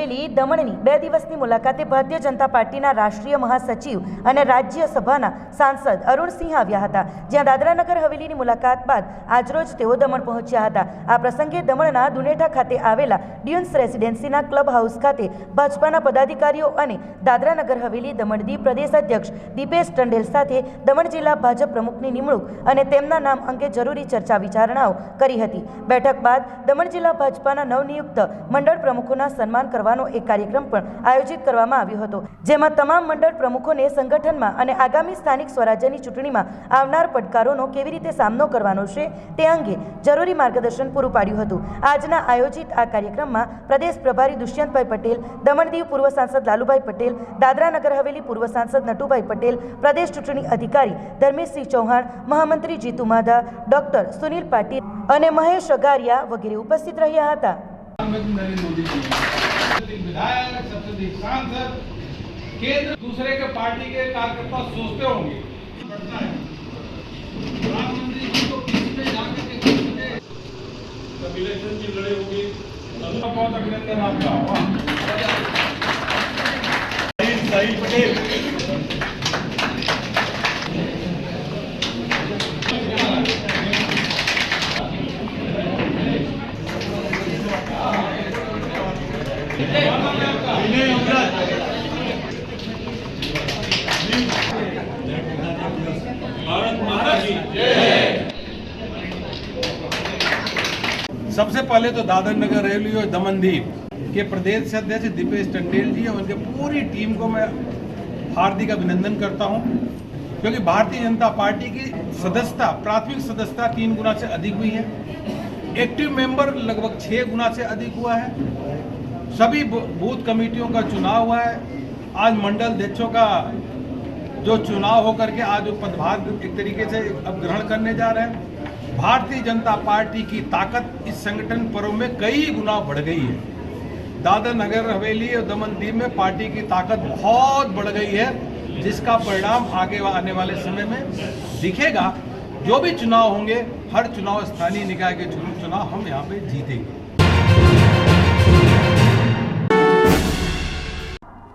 હવેલી દમણની બે દિવસની મુલાકાતે ભારતીય જનતા પાર્ટીના રાષ્ટ્રીય મહાસચિવ અને રાજ્યસભાના સાંસદ અરુણસિંહ આવ્યા હતા. જ્યાં દાદરાનગર હવેલીની મુલાકાત બાદ આજરોજ તેઓ દમણ પહોંચ્યા હતા. આ પ્રસંગે દમણના દુનેઠા ખાતે આવેલા ડ્યુન્સ રેસિડેન્સીના ક્લબ હાઉસ ખાતે ભાજપાના પદાધિકારીઓ અને દાદરાનગર હવેલી દમણ દીવ પ્રદેશ અધ્યક્ષ દીપેશ ટંડેલ સાથે દમણ જિલ્લા ભાજપ પ્રમુખની નિમણૂક અને તેમના નામ અંગે જરૂરી ચર્ચા વિચારણાઓ કરી હતી. બેઠક બાદ દમણ જિલ્લા ભાજપાના નવનિયુક્ત મંડળ પ્રમુખોના સન્માન મનાવવાનો એક કાર્યક્રમ પણ આયોજિત કરવામાં આવ્યો હતો, જેમાં તમામ મંડળ પ્રમુખોને સંગઠનમાં અને આગામી સ્થાનિક સ્વરાજ્યની ચૂંટણીમાં આવનાર પડકારોનો કેવી રીતે સામનો કરવાનો છે તે અંગે જરૂરી માર્ગદર્શન પૂરું પાડ્યું હતું. આજના આયોજિત આ કાર્યક્રમમાં પ્રદેશ પ્રભારી દુષ્યંતભાઈ પટેલ, દમણદીવ પૂર્વ સાંસદ લાલુભાઈ પટેલ, દાદરા નગર હવેલી પૂર્વ સાંસદ નટુભાઈ પટેલ, પ્રદેશ ચૂંટણી અધિકારી ધર્મેશસિંહ ચૌહાણ, મહામંત્રી જીતુ માધા ડોક્ટર સુનિલ પાટીલ અને મહેશ અગારિયા વગેરે ઉપસ્થિત રહ્યા હતા. नरेंद्र मोदी जी विधायक सबसे सांसद केंद्र दूसरे के पार्टी के कार्यकर्ता सोचते होंगे प्रधानमंत्री जी को किसी इलेक्शन की लड़ाई होगी बहुत अभिनंदन आपका साहिल पटेल सबसे पहले तो दादर नगर रेलवे और दमनदीप के प्रदेश अध्यक्ष दीपेश टंडेल जी और उनके पूरी टीम को मैं हार्दिक अभिनंदन करता हूँ, क्योंकि भारतीय जनता पार्टी की सदस्यता, प्राथमिक सदस्यता तीन गुना से अधिक हुई है। एक्टिव मेंबर लगभग छह गुना से अधिक हुआ है। सभी बूथ कमेटियों का चुनाव हुआ है। आज मंडल अध्यक्षों का जो चुनाव होकर के आज वो पदभार एक तरीके से अब ग्रहण करने जा रहे हैं। भारतीय जनता पार्टी की ताकत इस संगठन पर्व में कई गुना बढ़ गई है। दादर नगर हवेली और दमन दीव में पार्टी की ताकत बहुत बढ़ गई है, जिसका परिणाम आगे आने वाले समय में दिखेगा। जो भी चुनाव होंगे, हर चुनाव स्थानीय निकाय के चुनाव हम यहाँ पे जीतेंगे।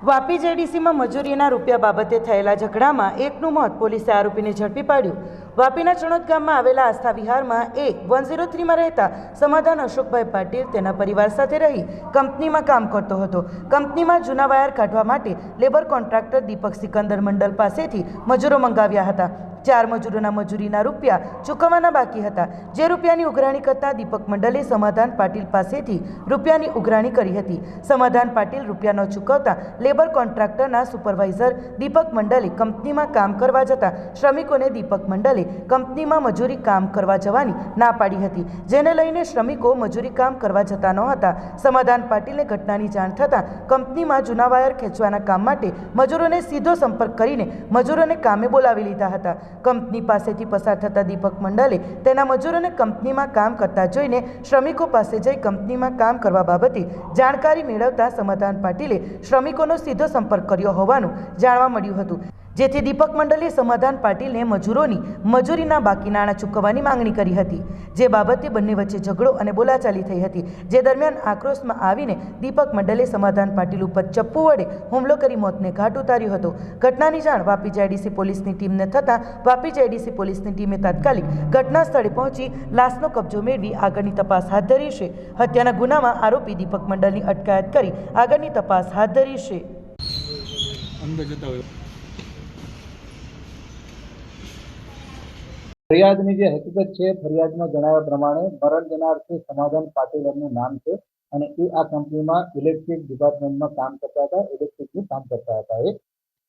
વાપી જેડીસીમાં મજૂરીના રૂપિયા બાબતે થયેલા ઝઘડામાં એકનું મોત પોલીસે આરોપીને ઝડપી પાડ્યું. વાપીના ચણોદ ગામમાં આવેલા આસ્થા વિહારમાં એક વન ઝીરો થ્રીમાં રહેતા સમાધાન અશોકભાઈ પાટીલ તેના પરિવાર સાથે રહી કંપનીમાં કામ કરતો હતો. કંપનીમાં જૂના વાયર કાઢવા માટે લેબર કોન્ટ્રાક્ટર દીપક સિકંદર મંડલ પાસેથી મજૂરો મંગાવ્યા હતા. ચાર મજૂરોના મજૂરીના રૂપિયા ચૂકવવાના બાકી હતા. જે રૂપિયાની ઉઘરાણી કરતા દીપક મંડલે સમાધાન પાટીલ પાસેથી રૂપિયાની ઉઘરાણી કરી હતી. સમાધાન પાટીલ રૂપિયા ન ચૂકવતા લેબર કોન્ટ્રાક્ટરના સુપરવાઇઝર દીપક મંડલે કંપનીમાં કામ કરવા જતા શ્રમિકોને દીપક મંડલે કંપનીમાં મજૂરી કામ કરવા જવાની ના પાડી હતી. જેને લઈને શ્રમિકો મજૂરી કામ કરવા જતા ન હતા. સમાધાન પાટીલને ઘટનાની જાણ થતાં કંપનીમાં જૂના વાયર ખેંચવાના કામ માટે મજૂરોને સીધો સંપર્ક કરીને મજૂરોને કામે બોલાવી લીધા હતા. કંપની પાસેથી પસાર થતા દીપક મંડલે તેના મજૂરોને કંપનીમાં કામ કરતા જોઈને શ્રમિકો પાસે જઈ કંપનીમાં કામ કરવા બાબતે જાણકારી મેળવતા સમાધાન પાટીલે શ્રમિકોનો સીધો સંપર્ક કર્યો હોવાનું જાણવા મળ્યું હતું. જેથી દીપક મંડલે સમાધાન પાટીલને મજૂરોની મજૂરીના બાકી નાણાં ચૂકવવાની માંગણી કરી હતી. જે બાબતે બંને વચ્ચે ઝઘડો અને બોલાચાલી થઈ હતી. જે દરમિયાન આક્રોશમાં આવીને દીપક મંડલે સમાધાન પાટીલ ઉપર ચપ્પુ વડે હુમલો કરી મોતને ઘાટ ઉતાર્યો હતો. ઘટનાની જાણ વાપી જેડીસી પોલીસની ટીમને થતાં વાપી જેડીસી પોલીસની ટીમે તાત્કાલિક ઘટના સ્થળે પહોંચી લાશનો કબજો મેળવી આગળની તપાસ હાથ ધરી છે. હત્યાના ગુનામાં આરોપી દીપક મંડલની અટકાયત કરી આગળની તપાસ હાથ ધરી છે અંદર જતા હોય ફરિયાદની જે હકીકત છે, ફરિયાદમાં જણાવ્યા પ્રમાણે મરણ જનાર છે સમાધાન પાટીલ એમનું નામ છે અને એ આ કંપનીમાં ઇલેક્ટ્રિક ડિપાર્ટમેન્ટમાં કામ કરતા હતા, ઇલેક્ટ્રિકનું કામ કરતા હતા એ.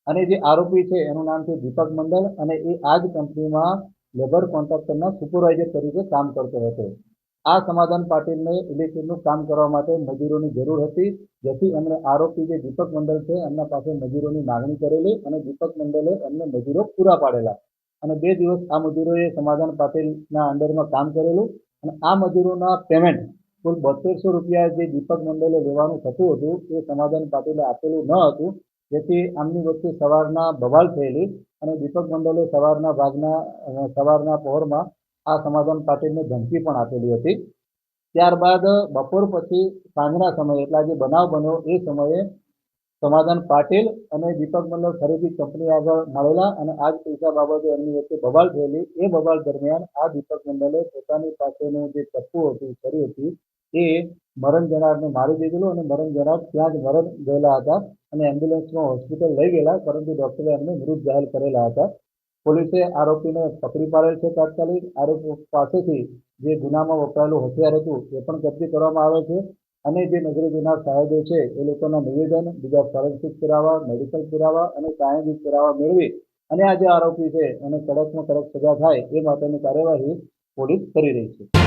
અને જે આરોપી છે, એનું નામ છે દીપક મંડલ અને એ આ જ કંપનીમાં લેબર કોન્ટ્રાક્ટરના સુપરવાઇઝર તરીકે કામ કરતો હતો. આ સમાધાન પાટીલને ઇલેક્ટ્રિકનું કામ કરવા માટે મજૂરોની જરૂર હતી, જેથી એમણે આરોપી જે દીપક મંડળ છે, એમના પાસે મજૂરોની માગણી કરેલી અને દીપક મંડળે એમને મજૂરો પૂરા પાડેલા. અને બે દિવસ આ મજૂરોએ સમાધાન પાટીલના અંડરમાં કામ કરેલું અને આ મજૂરોના પેમેન્ટ કુલ બોતેરસો રૂપિયા જે દીપક મંડલે લેવાનું થતું હતું એ સમાધાન પાટીલે આપેલું ન હતું. જેથી આમની વચ્ચે સવારના બવાલ થયેલી અને દીપક મંડલે સવારના ભાગના સવારના પહોરમાં આ સમાધાન પાટીલને ધમકી પણ આપેલી હતી. ત્યારબાદ બપોર પછી સાંજના સમયે, એટલે જે બનાવ બન્યો, એ સમયે સમાધાન પાટીલ અને દીપક મલ્લ ખરીદી કંપની આગળ મળેલા અને આ જ પૈસા બાબતે એમની વચ્ચે બબાલ થયેલી. એ બબાલ દરમિયાન આ દીપક મંડલે પોતાની પાસેનું જે ચપ્પુ હતું છરી હતી, એ મરણ જનારને મારી દીધેલું અને મરણ જનાર ત્યાં જ મરણ ગયેલા હતા અને એમ્બ્યુલન્સમાં હોસ્પિટલ લઈ ગયેલા, પરંતુ ડોક્ટરે એમને મૃત જાહેર કરેલા હતા. પોલીસે આરોપીને પકડી પાડેલ છે તાત્કાલિક. આરોપી પાસેથી જે ગુનામાં વપરાયેલું હથિયાર હતું, એ પણ કબજે કરવામાં આવે છે. અને જે નજરે જોનાર સાહેબો છે, એ લોકોના નિવેદન, બીજા ફોરેન્સિક પુરાવા મેડિકલ પુરાવા અને સાયન્ટિફિક પુરાવા મેળવી અને આ જે આરોપી છે, એને કડકમાં કડક સજા થાય એ માટેની કાર્યવાહી પોલીસ કરી રહી છે.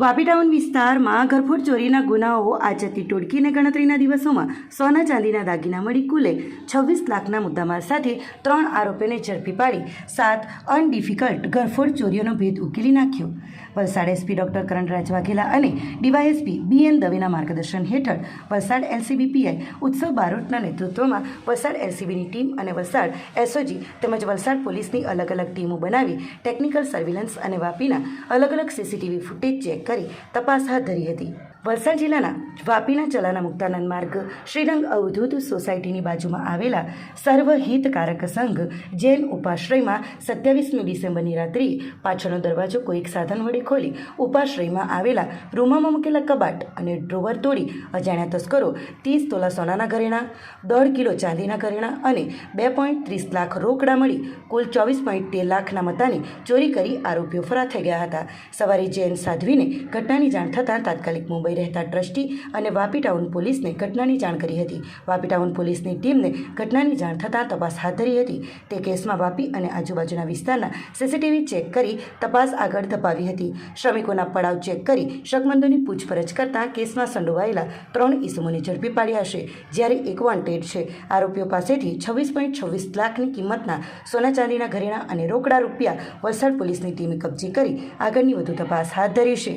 વાપી ટાઉન વિસ્તારમાં ઘરફોડ ચોરીના ગુનાઓ આચરતી ટોળકીને ગણતરીના દિવસોમાં સોના ચાંદીના દાગીના મળી કુલે. છવ્વીસ લાખના મુદ્દામાલ સાથે ત્રણ આરોપીને ઝડપી પાડી. સાત અનડિફિકલ્ટ ઘરફોડ ચોરીઓનો ભેદ ઉકેલી નાખ્યો. વલસાડ એસપી ડોક્ટર કરણરાજ વાઘેલા અને ડીવાયએસપી બી એન દવેના માર્ગદર્શન હેઠળ વલસાડ એલસીબી પીઆઈ ઉત્સવ બારોટના નેતૃત્વમાં વલસાડ એલસીબીની ટીમ અને વલસાડ એસઓજી તેમજ વલસાડ પોલીસની અલગ અલગ ટીમો બનાવી ટેકનિકલ સર્વેલન્સ અને વાપીના અલગ અલગ સીસીટીવી ફૂટેજ ચેક કરી તપાસ હાથ ધરી હતી. વલસાડ જિલ્લાના વાપીના ચલાના મુક્તાનંદ માર્ગ, શ્રીરંગ અવધૂત સોસાયટીની બાજુમાં આવેલા સર્વ હિતકારક સંઘ, જૈન ઉપાશ્રયમાં સત્યાવીસમી ડિસેમ્બરની રાત્રિ પાછળનો દરવાજો કોઈક સાધન વડે ખોલી ઉપાશ્રયમાં આવેલા રૂમામાં મૂકેલા કબાટ અને ડ્રોવર તોડી અજાણ્યા તસ્કરો ત્રીસ તોલા સોનાના ઘરેણા, દોઢ કિલો ચાંદીના ઘરેણા અને બે પોઈન્ટ ત્રીસ લાખ રોકડા મળી કુલ ચોવીસ પોઈન્ટ તેર લાખના મતાની ચોરી કરી આરોપીઓ ફરાર થઈ ગયા હતા. સવારે જૈન સાધ્વીને ઘટનાની જાણ થતાં તાત્કાલિક મુંબઈ રહેતા ટ્રસ્ટી અને વાપી ટાઉન પોલીસને ઘટનાની જાણ કરી હતી. વાપી ટાઉન પોલીસની ટીમને ઘટનાની જાણ થતાં તપાસ હાથ ધરી હતી. તે કેસમાં વાપી અને આજુબાજુના વિસ્તારના સીસીટીવી ચેક કરી તપાસ આગળ ધપાવી હતી. શ્રમિકોના પડાવ ચેક કરી શકમંદોની પૂછપરછ કરતાં કેસમાં સંડોવાયેલા ત્રણ ઇસમોને ઝડપી પાડ્યા છે, જ્યારે એક વોન્ટેડ છે. આરોપીઓ પાસેથી છવ્વીસ પોઈન્ટ છવ્વીસ લાખની કિંમતના સોના ચાંદીના ઘરેણા અને રોકડા રૂપિયા વલસાડ પોલીસની ટીમે કબજે કરી આગળની વધુ તપાસ હાથ ધરી છે.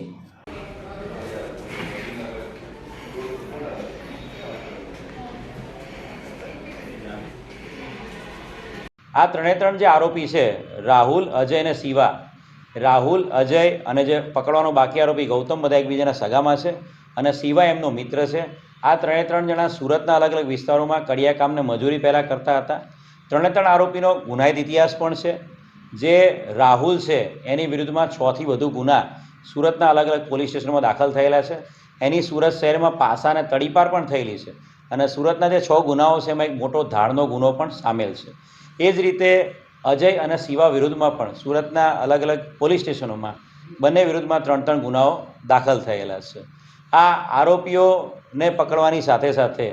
આ ત્રણે ત્રણ જે આરોપી છે, રાહુલ, અજય અને શિવા. રાહુલ, અજય અને જે પકડવાનો બાકી આરોપી ગૌતમ બધા એકબીજાના સગામાં છે અને શિવા એમનો મિત્ર છે. આ ત્રણે ત્રણ જણા સુરતના અલગ અલગ વિસ્તારોમાં કડિયા કામને મજૂરી પહેલાં કરતા હતા. ત્રણે ત્રણ આરોપીનો ગુનાહિત ઇતિહાસ પણ છે. જે રાહુલ છે, એની વિરુદ્ધમાં છથી વધુ ગુના સુરતના અલગ અલગ પોલીસ સ્ટેશનમાં દાખલ થયેલા છે. એની સુરત શહેરમાં પાસા અને તડીપાર પણ થયેલી છે અને સુરતના જે છ ગુનાઓ છે, એમાં એક મોટો ધાડનો ગુનો પણ સામેલ છે. એ જ રીતે અજય અને શિવા વિરુદ્ધમાં પણ સુરતના અલગ અલગ પોલીસ સ્ટેશનોમાં બંને વિરુદ્ધમાં ત્રણ ત્રણ ગુનાઓ દાખલ થયેલા છે. આ આરોપીઓને પકડવાની સાથે સાથે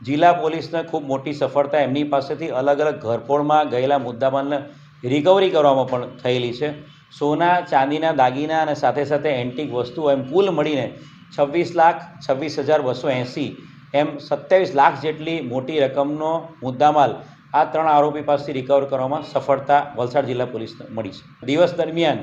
જિલ્લા પોલીસને ખૂબ મોટી સફળતા એમની પાસેથી અલગ અલગ ઘરફોડમાં ગયેલા મુદ્દામાલને રિકવરી કરવામાં પણ થયેલી છે. સોના, ચાંદીના, દાગીના અને સાથે સાથે એન્ટિક વસ્તુઓ એમ કુલ મળીને છવ્વીસ લાખ છવ્વીસ હજાર બસો એંસી એમ સત્યાવીસ લાખ જેટલી મોટી રકમનો મુદ્દામાલ આ ત્રણ આરોપી પાસેથી રિકવર કરવામાં સફળતા વલસાડ જિલ્લા પોલીસને મળી છે. દિવસ દરમિયાન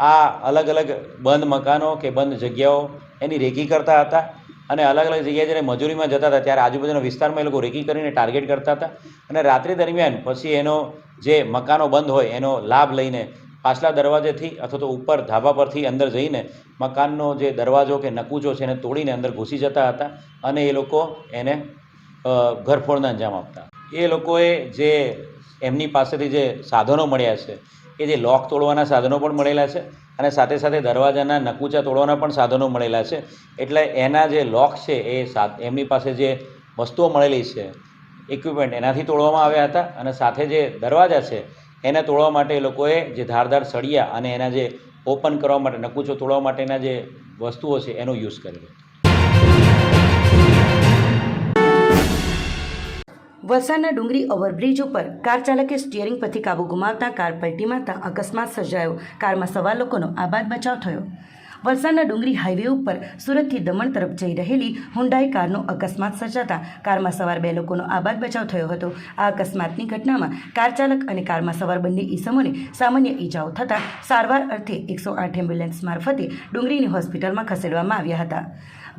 આ અલગ અલગ બંધ મકાનો કે બંધ જગ્યાઓ એની રેકી કરતા હતા અને અલગ અલગ જગ્યાએ જ્યારે મજૂરીમાં જતા હતા ત્યારે આજુબાજુના વિસ્તારમાં એ લોકો રેકી કરીને ટાર્ગેટ કરતા હતા અને રાત્રિ દરમિયાન પછી એનો જે મકાનો બંધ હોય એનો લાભ લઈને પાછલા દરવાજેથી અથવા તો ઉપર ધાબા પરથી અંદર જઈને મકાનનો જે દરવાજો કે નકૂચો છે એને તોડીને અંદર ઘૂસી જતા હતા અને એ લોકો એને ઘરફોડના અંજામ આપતા એ લોકોએ જે એમની પાસેથી જે સાધનો મળ્યા છે, એ જે લોક તોડવાના સાધનો પણ મળેલા છે અને સાથે સાથે દરવાજાના નકુચા તોડવાના પણ સાધનો મળેલા છે. એટલે એના જે લોક છે, એ સા, એમની પાસે જે વસ્તુઓ મળેલી છે ઇક્વિપમેન્ટ એનાથી તોડવામાં આવ્યા હતા અને સાથે જે દરવાજા છે, એને તોડવા માટે એ લોકોએ જે ધારદાર સળિયા અને એના જે ઓપન કરવા માટે નકુચો તોડવા માટેના જે વસ્તુઓ છે, એનો યુઝ કરેલો વલસાડના ડુંગરી ઓવરબ્રિજ ઉપર કાર ચાલકે સ્ટિયરિંગ પરથી કાબુ ગુમાવતા કાર પલટી મારતા અકસ્માત સર્જાયો. કારમાં સવાર લોકોનો આબાદ બચાવ થયો. વલસાડના ડુંગરી હાઈવે ઉપર સુરતથી દમણ તરફ જઈ રહેલી હુંડાઈ કારનો અકસ્માત સર્જાતા કારમાં સવાર બે લોકોનો આબાદ બચાવ થયો હતો. આ અકસ્માતની ઘટનામાં કાર ચાલક અને કારમાં સવાર બંને ઈસમોને સામાન્ય ઈજાઓ થતાં સારવાર અર્થે એકસો આઠ એમ્બ્યુલન્સ મારફતે ડુંગરીની હોસ્પિટલમાં ખસેડવામાં આવ્યા હતા.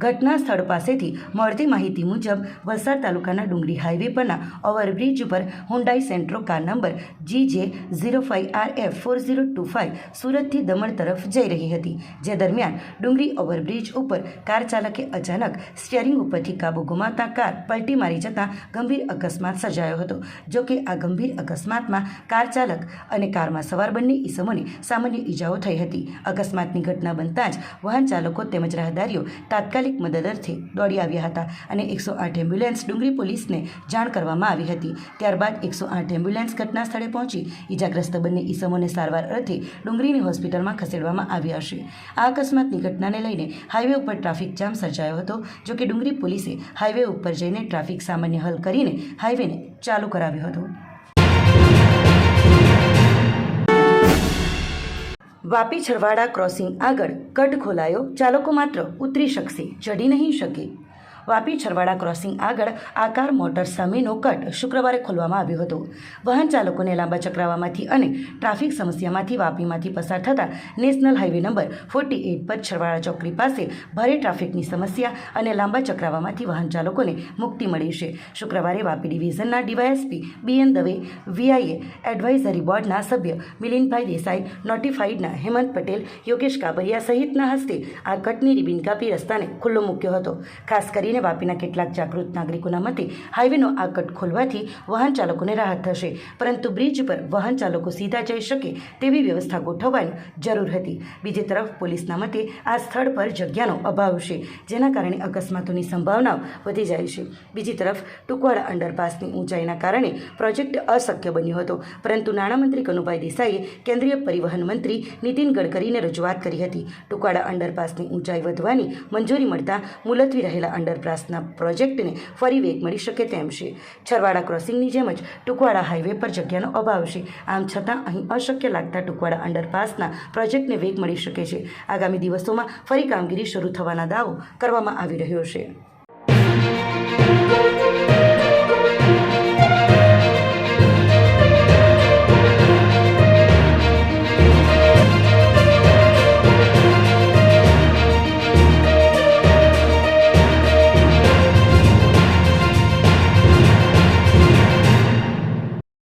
ઘટના સ્થળ પાસેથી મળતી માહિતી મુજબ, વલસાડ તાલુકાના ડુંગરી હાઈવે પરના ઓવરબ્રિજ ઉપર Hyundai Santro car number G J zero five R F four zero two five સુરતથી દમણ તરફ જઈ રહી હતી. જે દરમિયાન ડુંગરી ઓવરબ્રિજ ઉપર કાર ચાલકે અચાનક સ્ટિયરિંગ ઉપરથી કાબુ ગુમાવતા કાર પલટી મારી જતાં ગંભીર અકસ્માત સર્જાયો હતો. જોકે આ ગંભીર અકસ્માતમાં કાર ચાલક અને કારમાં સવાર બંને ઈસમોને સામાન્ય ઈજાઓ થઈ હતી. અકસ્માતની ઘટના બનતા જ વાહન ચાલકો તેમજ રાહદારીઓ તાત્કાલિક મદદ અર્થે દોડી આવ્યા હતા અને એકસો આઠ એમ્બ્યુલન્સ ડુંગરી પોલીસને જાણ કરવામાં આવી હતી. ત્યારબાદ એકસો આઠ એમ્બ્યુલન્સ ઘટના સ્થળે પહોંચી ઈજાગ્રસ્ત બંને ઈસમોને સારવાર અર્થે ડુંગરીની હોસ્પિટલમાં ખસેડવામાં આવ્યા હશે આ અકસ્માતની ઘટનાને લઈને હાઈવે ઉપર ટ્રાફિક જામ સર્જાયો હતો, જો કે ડુંગરી પોલીસે હાઈવે ઉપર જઈને ટ્રાફિક સામાન્ય હલ કરીને હાઈવેને ચાલુ કરાવ્યો હતો. વાપી છરવાડા ક્રોસિંગ આગળ કટ ખોલાયો. ચાલકો માત્ર ઉતરી શકશે ચડી નહીં શકે. વાપી છરવાડા ક્રોસિંગ આગળ આકાર મોટર સામેનો કટ શુક્રવારે ખોલવામાં આવ્યો હતો. વાહન ચાલકોને લાંબા ચક્રાવામાંથી અને ટ્રાફિક સમસ્યામાંથી વાપીમાંથી પસાર થતા national highway number forty eight પર છરવાડા ચોકડી પાસે ભારે ટ્રાફિકની સમસ્યા અને લાંબા ચક્રાવામાંથી વાહન ચાલકોને મુક્તિ મળી છે. શુક્રવારે Vapi ડિવિઝનના DYSP B N Dave VIA advisory બોર્ડના સભ્ય મિલિનભાઈ દેસાઈ, નોટિફાઈડના હેમંત પટેલ, યોગેશ કાબરિયા સહિતના હસ્તે આ કટની રિબિન કાપી રસ્તાને ખુલ્લો મૂક્યો હતો. ખાસ કરીને વાપીના કેટલાક જાગૃત નાગરિકોના મતે હાઈવેનો આ કટ ખોલવાથી વાહન ચાલકોને રાહત થશે. પરંતુ બ્રિજ પર વાહન ચાલકો સીધા જઈ શકે તેવી વ્યવસ્થા ગોઠવવાની જરૂર હતી. બીજી તરફ પોલીસના મતે આ સ્થળ પર જગ્યાનો અભાવ છે, જેના કારણે અકસ્માતોની સંભાવનાઓ વધી જાય છે. બીજી તરફ ટુકવાડા અંડરપાસની ઊંચાઈના કારણે પ્રોજેક્ટ અશક્ય બન્યો હતો. પરંતુ નાણામંત્રી કનુભાઈ દેસાઈએ કેન્દ્રીય પરિવહન મંત્રી નીતિન ગડકરીને રજૂઆત કરી હતી. ટુકવાડા અંડરપાસની ઊંચાઈ વધવાની મંજૂરી મળતા મુલતવી રહેલા અંડરપાસના પ્રોજેક્ટને ફરી વેગ મળી શકે તેમ છે. છરવાડા ક્રોસિંગની જેમ જ ટુકવાડા હાઈવે પર જગ્યાનો અભાવ છે. આમ છતાં અહીં અશક્ય લાગતા ટુકવાડા અંડરપાસના પ્રોજેક્ટને વેગ મળી શકે છે. આગામી દિવસોમાં ફરી કામગીરી શરૂ થવાના દાવો કરવામાં આવી રહ્યો છે.